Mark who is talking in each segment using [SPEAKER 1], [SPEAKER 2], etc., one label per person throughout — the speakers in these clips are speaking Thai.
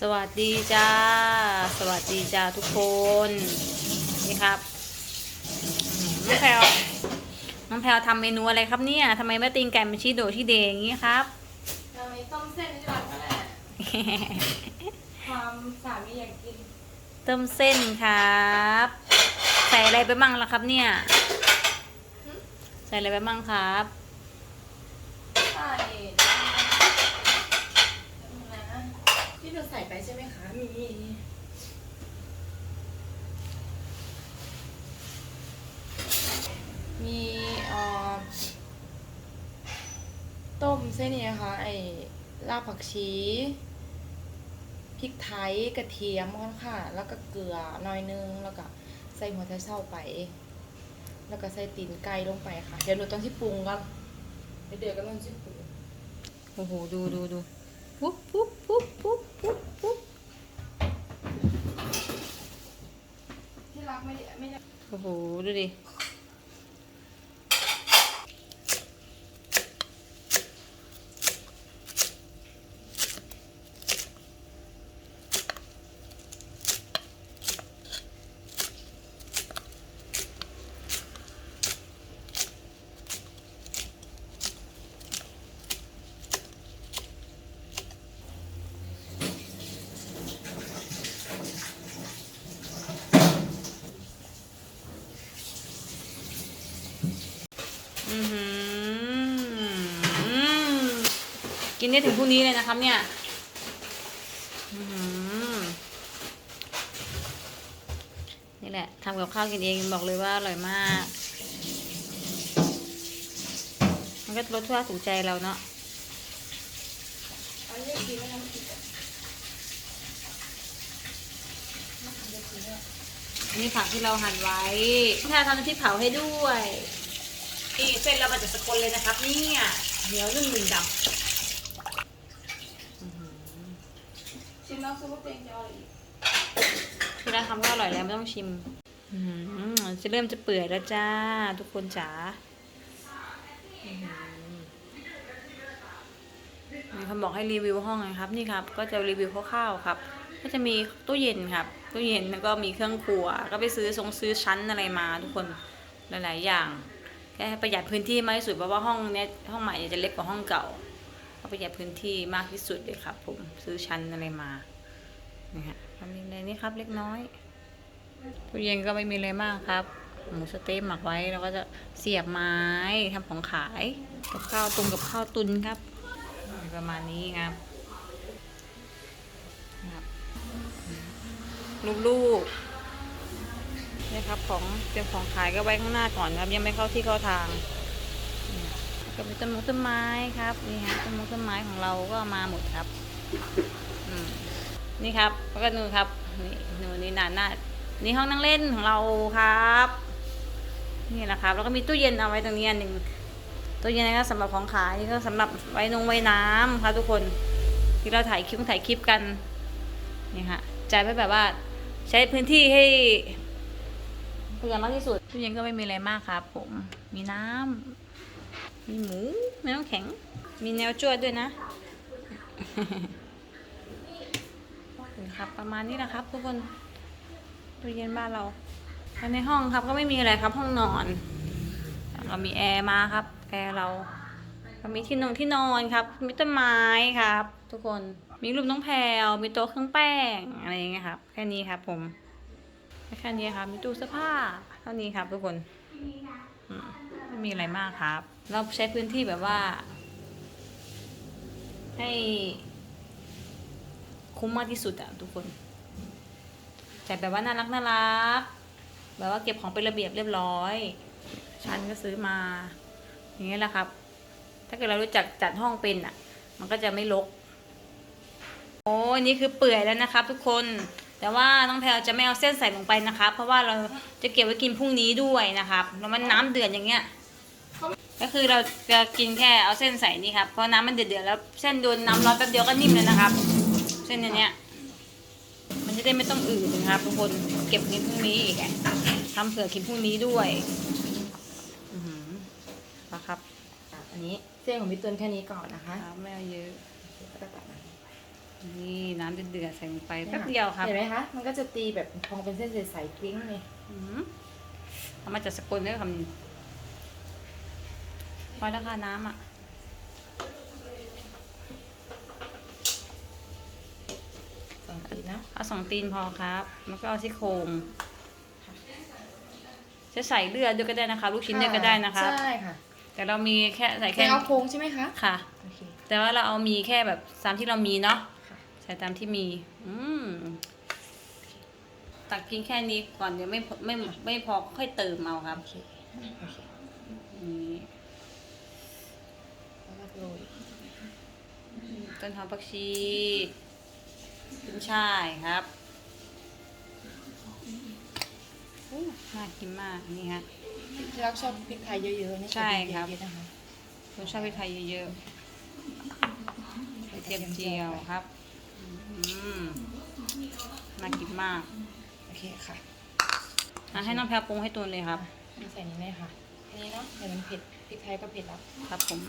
[SPEAKER 1] สวัสดีจ้า สวัสดีจ้าทุกคน นี่ครับอืมน้องแพลวน้องแพลวทำเมนูอะไรครับเนี่ยทำไมแม่ตีนไก่มันชี้โดชี้เดอย่างนี้ครับ
[SPEAKER 2] เราไม่ต้มเส้นดีกว่าก็แหละความสามีอยากกิน
[SPEAKER 1] เติมเส้นครับใส่อะไรไปมั่งล่ะครับเนี่ยใส่อะไรไปมั่งครับ
[SPEAKER 2] ใส่อะไรนะที่เราใส่ไปใช่ไหมคะ มีมีเอ่อต้มเส้นนี้นะคะ ไอ้รากผักชีพริกไทยกระเทียมก่อนค่ะ แล้วก็เกลือหน่อยนึง แล้วก็ใส่หัวไชเช่าไป แล้วก็ใส่ตีนไก่ลงไปค่ะ เดี๋ยวหนูต้องที่ปรุงก่อนเดี๋ยวเดี๋ยวก็ต้องที่ปรุง
[SPEAKER 1] โอ้โห ดูดูดูปุ๊บปุ๊บปุ๊บปุ๊บปุ๊บปุ๊บ
[SPEAKER 2] ที่รักไม่ได้ไม่ได้
[SPEAKER 1] โอ้โห ดูดิ กินได้ถึงพรุ่งนี้เลยนะครับ เนี่ยนี่แหละทำกับข้าวกินเองบอกเลยว่าอร่อยมาก มันก็รสชาติถูกใจเราเนาะ
[SPEAKER 2] อันนี้
[SPEAKER 1] ผักที่เราหั่นไว้ถ้าทำน้ำพริกเผาให้ด้วยนี่เส้นเรามาจากสกลเลยนะครับ เนี่ยเหนียวนุ่มหนึ่งดำ
[SPEAKER 2] ชิมแล้วซุปเองจะเอาอะไรอีก
[SPEAKER 1] ที่ร้าทำก็อร่อยแล้วไม่ต้องชิมอื้อหือจะเริ่มจะเปื่อยแล้วจ้า ทุกคนจ๋าอื้อหือมีคนบอกให้รีวิวห้องนะครับ นี่ครับ ก็จะรีวิวคร่าวๆครับ ก็จะมีตู้เย็นครับตู้เย็นแล้วก็มีเครื่องครัว ก็ไปซื้อทรงซื้อชั้นอะไรมาทุกคนหลายๆอย่างแค่ประหยัดพื้นที่มากที่สุดเพราะว่าห้องเนี้ยห้องใหม่เนี่ยจะเล็กกว่าห้องเก่าก็ประหยัดพื้นที่มากที่สุดเลยครับ ผมซื้อชั้นอะไรมา นี่ฮะทำในนี้ครับ เล็กน้อยตู้เย็นก็ไม่มีอะไรมากครับหมูสเต๊ะหมักไว้แล้วก็จะเสียบไม้ทำของขายกับข้าวตุนกับข้าวตุนครับ ประมาณนี้ครับครับลูกๆนี่ครับของเตรียมของขายก็ไว้ข้างหน้าก่อนครับ ยังไม่เข้าที่เข้าทางก็มีต้นมงต้นไม้ครับนี่ฮะต้นมงต้นไม้ของเราก็มาหมดครับ อืม นี่ครับแล้วก็นู่นครับ นี่นู่นนี่นานหน้านี่ห้องนั่งเล่นของเราครับ นี่แหละครับ แล้วก็มีตู้เย็นเอาไว้ตรงนี้อันหนึ่งตู้เย็นนี่ก็สำหรับของขายนี่ก็สำหรับไว้นงไว้น้ำครับทุกคนที่เราถ่ายคลิปถ่ายคลิปกันนี่ค่ะจ่ายไปแบบว่าใช้พื้นที่ให้เพื่อมากที่สุดตู้เย็นก็ไม่มีอะไรมากครับ ผม มีน้ำมีหมูมีน้ำแข็ง มีแนวจวดด้วยนะ ครับ ประมาณนี้แหละครับ ทุกคนตู้เย็นบ้านเราภายในห้องครับก็ไม่มีอะไรครับ ห้องนอนแล้วก็มีแอร์มาครับแอร์เราก็มีที่นอนที่นอนครับ มีต้นไม้ครับ ทุกคนมีรูปน้องแพรวมีโต๊ะเครื่องแป้งอะไรอย่างเงี้ยครับ แค่นี้ครับ ผมแค่นี้ครับมีตู้เสื้อผ้าเท่านี้ครับ ทุกคนไม่มีอะไรมากครับ เราใช้พื้นที่แบบว่า ให้ คุ้มมากที่สุดอะทุกคนแต่แบบว่าน่ารักน่ารักแบบว่าเก็บของเป็นระเบียบเรียบร้อยชั้นก็ซื้อมา อย่างเงี้ยแหละครับ ถ้าเกิดเรารู้จักจัดห้องเป็นอะมันก็จะไม่รกโอ้นี่คือเปื่อยแล้วนะครับ ทุกคน แต่ว่าน้องแพลวจะไม่เอาเส้นใส่ลงไปนะครับ เพราะว่าเราจะเก็บไว้กินพรุ่งนี้ด้วยนะครับแล้วมันน้ำเดือดอย่างเงี้ยก็คือเราจะกินแค่เอาเส้นใส่นี่ครับเพราะน้ำมันเดือดๆแล้วเส้นโดนน้ำร้อนแป๊บเดียวก็นิ่มเลยนะครับ เส้นอันเนี้ยมันจะได้ไม่ต้องอืดนะครับทุกคนเก็บกินพรุ่งนี้อีกอะทำเผื่อกินพรุ่งนี้ด้วยอือหือนะครับ
[SPEAKER 2] อะอันนี้เส้นของพี่ตุนแค่นี้ก่อนนะคะ
[SPEAKER 1] น้ำไม่เอาเยอะ
[SPEAKER 2] ก็จะตัดนะ
[SPEAKER 1] นี่น้ำำเดือดๆใส่ลงไปแป๊บเดียวครับ
[SPEAKER 2] เห็นไหมคะมันก็จะตีแบบพองเป็นเส้นใสๆกริ้งเลย
[SPEAKER 1] อืมเอามาจากสกลเลยคำนี้พอแล้วค่ะน้ำอะ
[SPEAKER 2] สอง ตีนะ
[SPEAKER 1] เอาสองตีนพอครับ แล้วก็เอาซี่โครงจะใส่เลือดด้วยก็ได้นะคะ ลูกชิ้นด้วยก็ได้นะคะ
[SPEAKER 2] ใช่ค่ะ
[SPEAKER 1] แต่เรามีแค่ใส่
[SPEAKER 2] แค่
[SPEAKER 1] แค่
[SPEAKER 2] เอาโครงใช่ไหมคะ
[SPEAKER 1] ค่ะ
[SPEAKER 2] โอเค
[SPEAKER 1] แต่ว่าเราเอามีแค่แบบตามที่เรามีเนาะ
[SPEAKER 2] ค่ะ
[SPEAKER 1] ใส่ตามที่มี อืมตักกินแค่นี้ก่อนเดี๋ยวไม่พอไม่ไม่พอค่อยเติมเอาครับ
[SPEAKER 2] โอเคโอเค
[SPEAKER 1] นี่
[SPEAKER 2] แล้วก็โรย
[SPEAKER 1] ต้นหอมผักชี ขึ้นช่ายครับโอ้น่ากินมากนี่ฮะ
[SPEAKER 2] ที่รักชอบพริกไทยเยอะๆนี่
[SPEAKER 1] ใช่ครับ
[SPEAKER 2] เยอะๆนะคะ
[SPEAKER 1] คุณชอบพริกไทยเยอะๆกระเทียมเจียวครับอืมน่ากินมาก
[SPEAKER 2] โอเคค่ะ
[SPEAKER 1] อะให้น้องแพรปรุงให้ตัวเลยครับ
[SPEAKER 2] นี่ใส่นี้เลยค่ะอันนี้เนาะเดี๋ยวมันเผ็ดพริกไทยก็เผ็ดแล้ว
[SPEAKER 1] ครับผม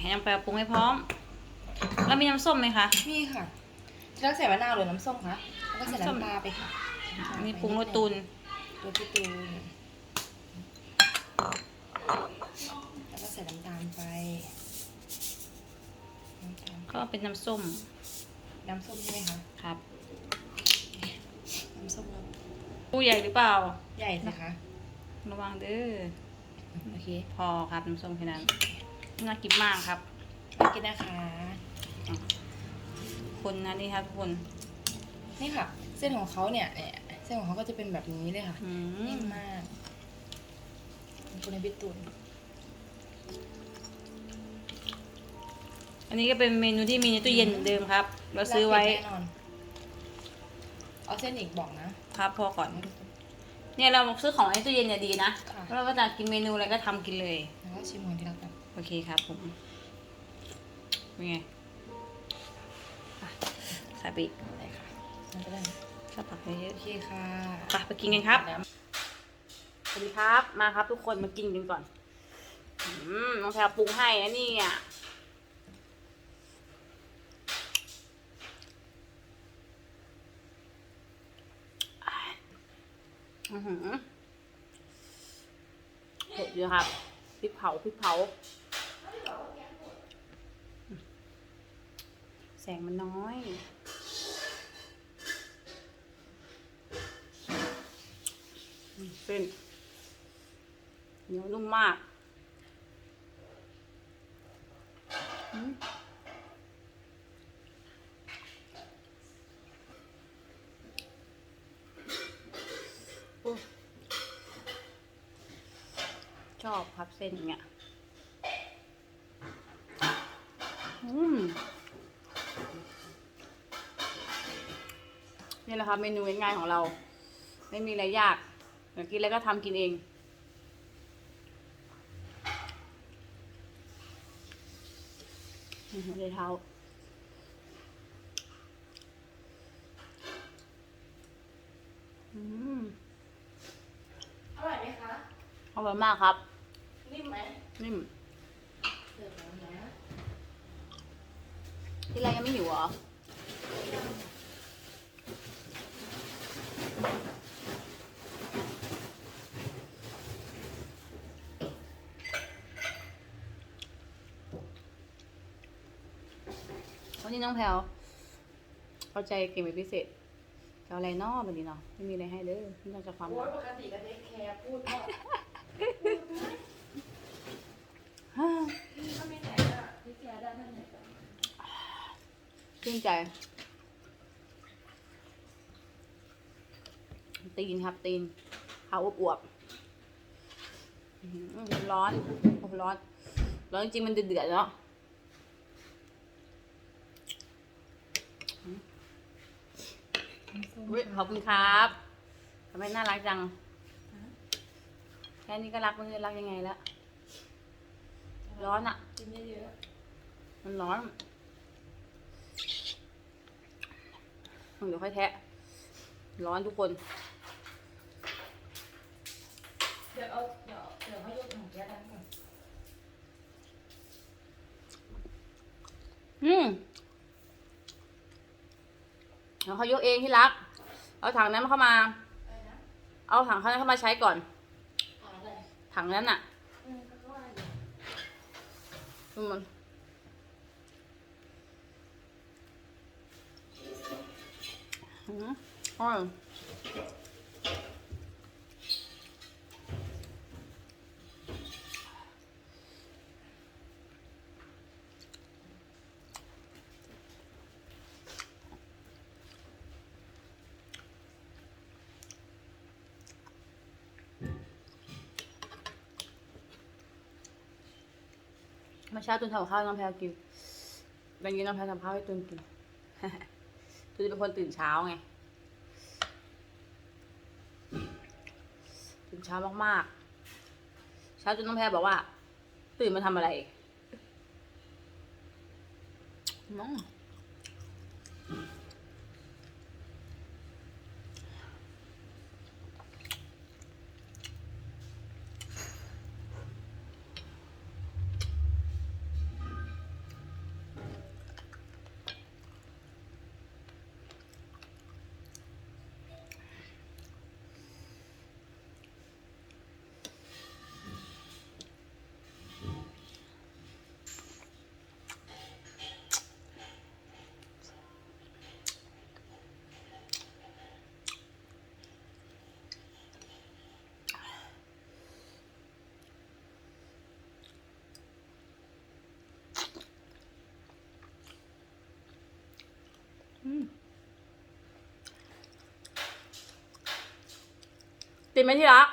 [SPEAKER 1] ให้น้ำแปลปรุงให้พร้อม แล้วมีน้ำส้มไหมคะ
[SPEAKER 2] นี่ค่ะที่รักใส่มะนาวหรือน้ำส้มคะแล้วก็ใส่
[SPEAKER 1] น้ำส้ม
[SPEAKER 2] น้ำปลาไปค่ะ
[SPEAKER 1] อันนี่ปรุงรสตุน
[SPEAKER 2] ตัวพี่ตูนแล้วก็ใส่น้ำตาลไปน้ำตาล
[SPEAKER 1] ก็เป็นน้ำส้ม
[SPEAKER 2] น้ำส้มใช่ไหมคะ
[SPEAKER 1] ครับ
[SPEAKER 2] น้ำส้มเรา
[SPEAKER 1] ผู้ใหญ่หรือเปล่า
[SPEAKER 2] ใหญ่สิคะ
[SPEAKER 1] ระวังเด้อ
[SPEAKER 2] โอเค
[SPEAKER 1] พอครับน้ำส้มแค่นั้น น่ากินมากครับ
[SPEAKER 2] มากินนะคะ
[SPEAKER 1] คนนะนี่ครับทุกคน
[SPEAKER 2] นี่ค่ะ เส้นของเขาเนี่ยเนี่ยเส้นของเขาก็จะเป็นแบบนี้เลยค่ะ
[SPEAKER 1] อื
[SPEAKER 2] นิ่
[SPEAKER 1] ม
[SPEAKER 2] มมากขอบคุณในพี่ตูน
[SPEAKER 1] อันนี้ก็เป็นเมนูที่มีในตู้เย็นเหมือนเดิมครับ เราซื้อไว้
[SPEAKER 2] แน่นอนเอาเส้นอีกบอกนะครับ
[SPEAKER 1] พอก่อน เนี่ยเราซื้อของในตู้เย็นเนี่ยดีนะ
[SPEAKER 2] ค่ะ
[SPEAKER 1] แล้วเราก็จะกินเมนูอะไรก็ทำกินเลย
[SPEAKER 2] แล้วก็ชิมกันที่รักกัน
[SPEAKER 1] โอเคครับผมเป็นไงอะใส่ไปอีก
[SPEAKER 2] ได้ค่ะมันก็ได้
[SPEAKER 1] ข้าวผักเยอะ
[SPEAKER 2] โอเคค่ะ
[SPEAKER 1] ๆไปไปกินกันครับสวัสดีครับมาครับ ทุกคนมากินกันก่อน อืมน้องแพรปรุงให้นะนี่อะอือหือเผ็ดอยู่ครับพริกเผาพริกเผา แสงมันน้อย เส้นเหนียวนุ่มมากชอบครับเส้นอย่างเงี้ย นี่แหละครับเมนูง่ายๆของเรา ไม่มีอะไรยากอยากกินอะไรก็ทำกินเองอืมหัวใจเท้าอืม
[SPEAKER 2] อร่อยไหมคะ
[SPEAKER 1] อร่อยมากครับ
[SPEAKER 2] นิ่มไหม
[SPEAKER 1] นิ่ม
[SPEAKER 2] เดี๋ยวนะ
[SPEAKER 1] ที่ไรยังไม่หิวเหรอ วันนี้น้องแพลวเข้าใจเก่งเป็นพิเศษจะเอาอะไรนอกแบบนี้เนาะไม่มีอะไรให้เด้อนอกจากความ
[SPEAKER 2] โอ้
[SPEAKER 1] รั
[SPEAKER 2] ย
[SPEAKER 1] ก
[SPEAKER 2] ปกติก็เทคแคร์พูดว่า
[SPEAKER 1] ฮ่า
[SPEAKER 2] ถ้าไม่ไหนอะเทคแคร์ได้ท่านไหนก็
[SPEAKER 1] ชื่นใจ ตีนครับตีนขาวอวบๆอื้อหือร้อนโอ้ร้อน ร้อนจริงๆมันเดือดๆเนาะ อุ๊ยขอบคุณครับทำไมน่ารักจัง แค่นี้ก็รักมันจะรักยังไงละร้อนอะ
[SPEAKER 2] กินเยอะ
[SPEAKER 1] มันร้อน เดี๋ยวค่อยแทะ ร้อนทุกคน
[SPEAKER 2] ๆเดี๋ยวเอาเดี๋ยวเดี๋ยวให้ยกถังแก๊สนั้นก่อน
[SPEAKER 1] อืม เอาเขายกเองที่รัก เอาถังนั้นเข้ามา เอาถังเขานั้นเข้ามาใช้ก่อน ถังนั้นน่ะอืมอืมอ๋อ มาเช้าตุนทำกับข้าวน้องแพรกินวันนี้น้องแพรทำข้าวให้ตุนกินตุนจะเป็นคนตื่นเช้าไง ตื่นเช้ามากๆ เช้าจนน้องแพรบอกว่า ตื่นมาทำอะไรน้อง ตื่นไหมที่รัก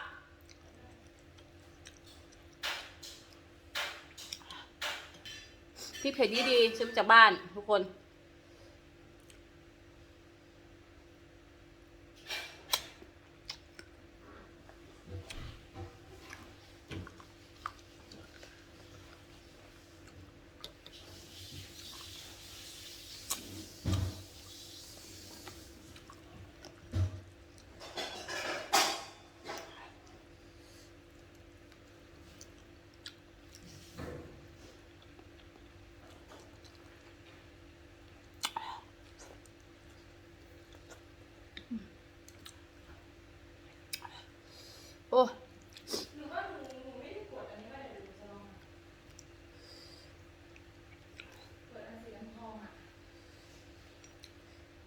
[SPEAKER 1] พี่เพจดีดีๆซื้อมาจากบ้านทุกคน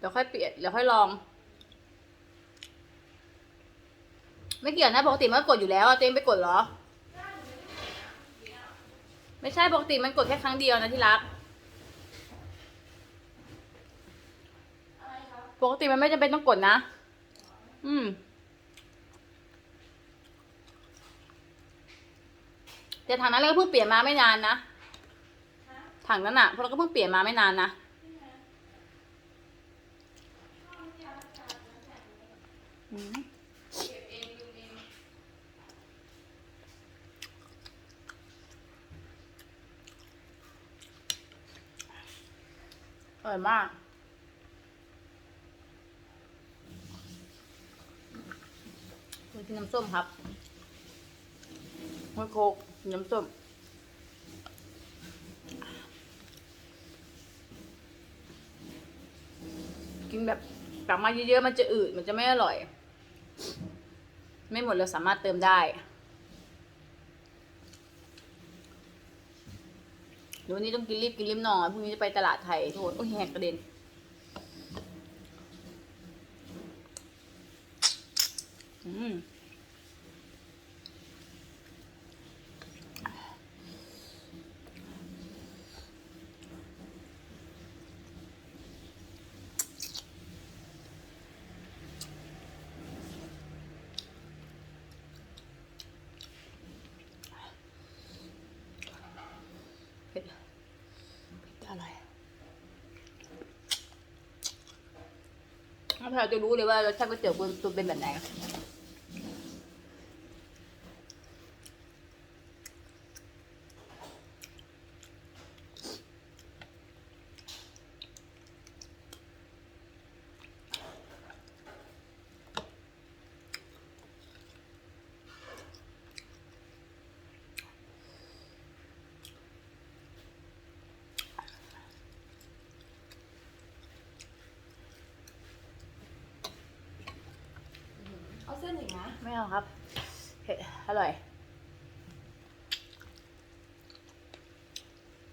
[SPEAKER 1] ดี๋ยวค่อยเปลี่ยนเดี๋ยวค่อยลอง ไม่เกี่ยวนะปกติมันกดอยู่แล้วอะเจมไปกดเหรอ ไม่ใช่ปกติมันกดแค่ครั้งเดียวนะที่รักปกติมันไม่จำเป็นต้องกดนะ อืม แต่ถังนั้นเราก็เพิ่งเปลี่ยนมาไม่นานนะ ถังนั้นอะพวกเราก็เพิ่งเปลี่ยนมาไม่นานนะ อร่อยมากคุณกินน้ำส้มครับหัวโคกน้ำส้มกินแบบตักมาเยอะๆมันจะอืดมันจะไม่อร่อย ไม่หมดเราสามารถเติมได้ เดี๋ยววันนี้ต้องกินรีบกินรีบนอนพรุ่งนี้จะไปตลาดไทยโทษโอ้ยแหกกระเด็นอืม เผ็ดเผ็ดอะไร ถ้าเราจะรู้เลยว่ารสชาติก๋วยเตี๋ยวตุนเป็นแบบไหน อ ไม่เอาครับเผ็ดอร่อย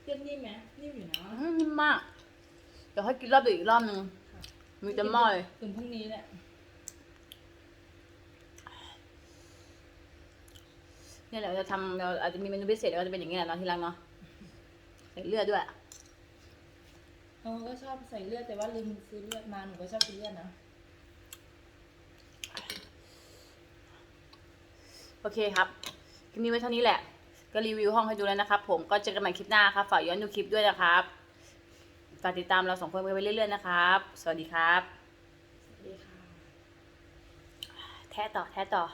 [SPEAKER 2] เส้นนิ่มไหมนิ่มอยู่นะ
[SPEAKER 1] อื้อนิ่มมากเดี๋ยวให้กินรอบดึกอีกรอบนึงมีแต่หม้อเลย
[SPEAKER 2] ถึงพรุ่งนี้แหละ
[SPEAKER 1] เนี่ยแหละเราจะทำเราอาจจะมีเมนูพิเศษเราจะเป็นอย่างนี้แหละเนาะที่รักเนาะใส่เลือดด้วย
[SPEAKER 2] เออก็ชอบใส่เลือดแต่ว่าลืมซื้อเลือดมาหนูก็ชอบกินเลือดนะ
[SPEAKER 1] โอเคครับคลิปนี้ไว้เท่านี้แหละ ก็รีวิวห้องให้ดูแล้วนะครับ ผมก็เจอกันใหม่คลิปหน้าครับฝากย้อนดูคลิปด้วยนะครับฝากติดตามเราสองคนไปเรื่อยๆนะครับ สวัสดีครับ
[SPEAKER 2] สวัสดีค่ะ
[SPEAKER 1] แท้ต่อ แท้ต่อ